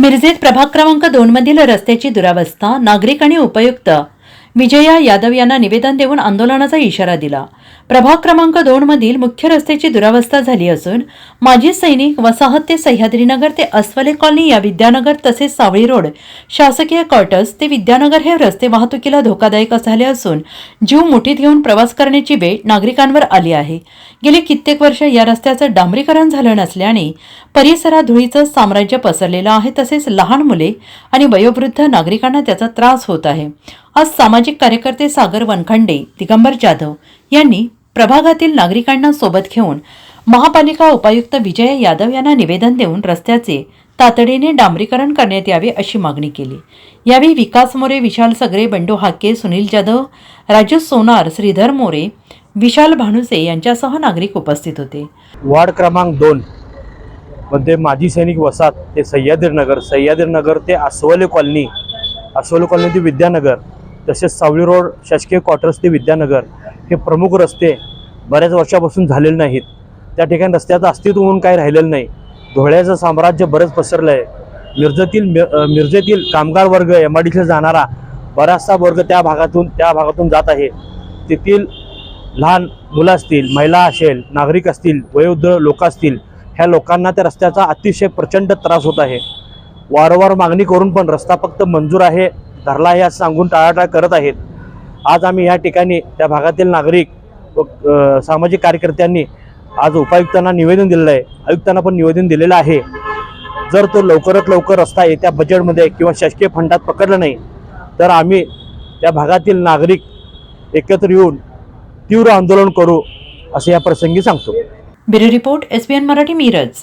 मिरजेत प्रभाग क्रमांक दोन मधील रस्त्याची दुरावस्था नागरिक आणि उपयुक्त विजया यादव यांना निवेदन देऊन आंदोलनाचा इशारा दिला. प्रभाग क्रमांक दोनमधील मुख्य रस्त्याची दुरावस्था झाली असून माजी सैनिक वसाहत ते सह्याद्रीनगर ते अस्वले कॉलनी या विद्यानगर तसेच सावळी रोड शासकीय क्वार्टर्स ते विद्यानगर हे रस्ते वाहतुकीला धोकादायक झाले असून जीव मुठीत घेऊन प्रवास करण्याची वेळ नागरिकांवर आली आहे. गेली कित्येक वर्ष या रस्त्याचं डांबरीकरण झालं नसल्याने परिसरात धुळीचं साम्राज्य पसरलेलं आहे तसेच लहान मुले आणि वयोवृद्ध नागरिकांना त्याचा त्रास होत आहे. आज सामाजिक कार्यकर्ते सागर वनखंडे दिगंबर जाधव यांनी प्रभागातील नागरिकांना सोबत घेऊन महापालिका उपायुक्त विजय यादव यांना निवेदन देऊन रस्त्याचे तातडीने डांबरीकरण करण्यात यावे अशी मागणी केली. यावेळी विकास मोरे विशाल सगरे बंडू हाके सुनील जाधव राजू सोनार श्रीधर मोरे विशाल भानुसे यांच्यासह नागरिक उपस्थित होते. वार्ड क्रमांक दोन मध्ये माजी सैनिक वसाहत ते सह्याद्रीनगर सह्याद्रीनगर ते आसवले कॉलनी आसवले कॉलनी ते विद्यानगर तसेच सावळी रोड शासकीय क्वार्टर्स ते विद्यानगर हे प्रमुख रस्ते बऱ्याच वर्षापासून झालेले नाहीत. त्या ठिकाणी रस्त्याचं अस्तित्व म्हणून काही राहिलेलं नाही. धुळ्याचं साम्राज्य बरंच पसरलं आहे मिरजेतील मि- मिरजेतील कामगार वर्ग एम आय जाणारा बराचसा वर्ग त्या भागातून त्या भागातून जात आहे. तेथील लहान मुलं असतील महिला असेल नागरिक असतील वयोवृद्ध लोक असतील ह्या लोकांना त्या रस्त्याचा अतिशय प्रचंड त्रास होत आहे. वारंवार मागणी करून पण रस्ता फक्त मंजूर आहे धरला हे सांगून टाळाटाळ करत आहेत. आज आम्ही या ठिकाणी त्या भागातील नागरिक व सामाजिक कार्यकर्त्यांनी आज उपायुक्तांना निवेदन दिलेलं आहे. आयुक्तांना पण निवेदन दिलेलं आहे. जर तो लवकरात लवकर रस्ता येत्या बजेटमध्ये किंवा शासकीय फंडात पकडला नाही तर आम्ही त्या भागातील नागरिक एकत्र येऊन तीव्र आंदोलन करू असं या प्रसंगी सांगतो. Bureau report SBN Marathi Miraj.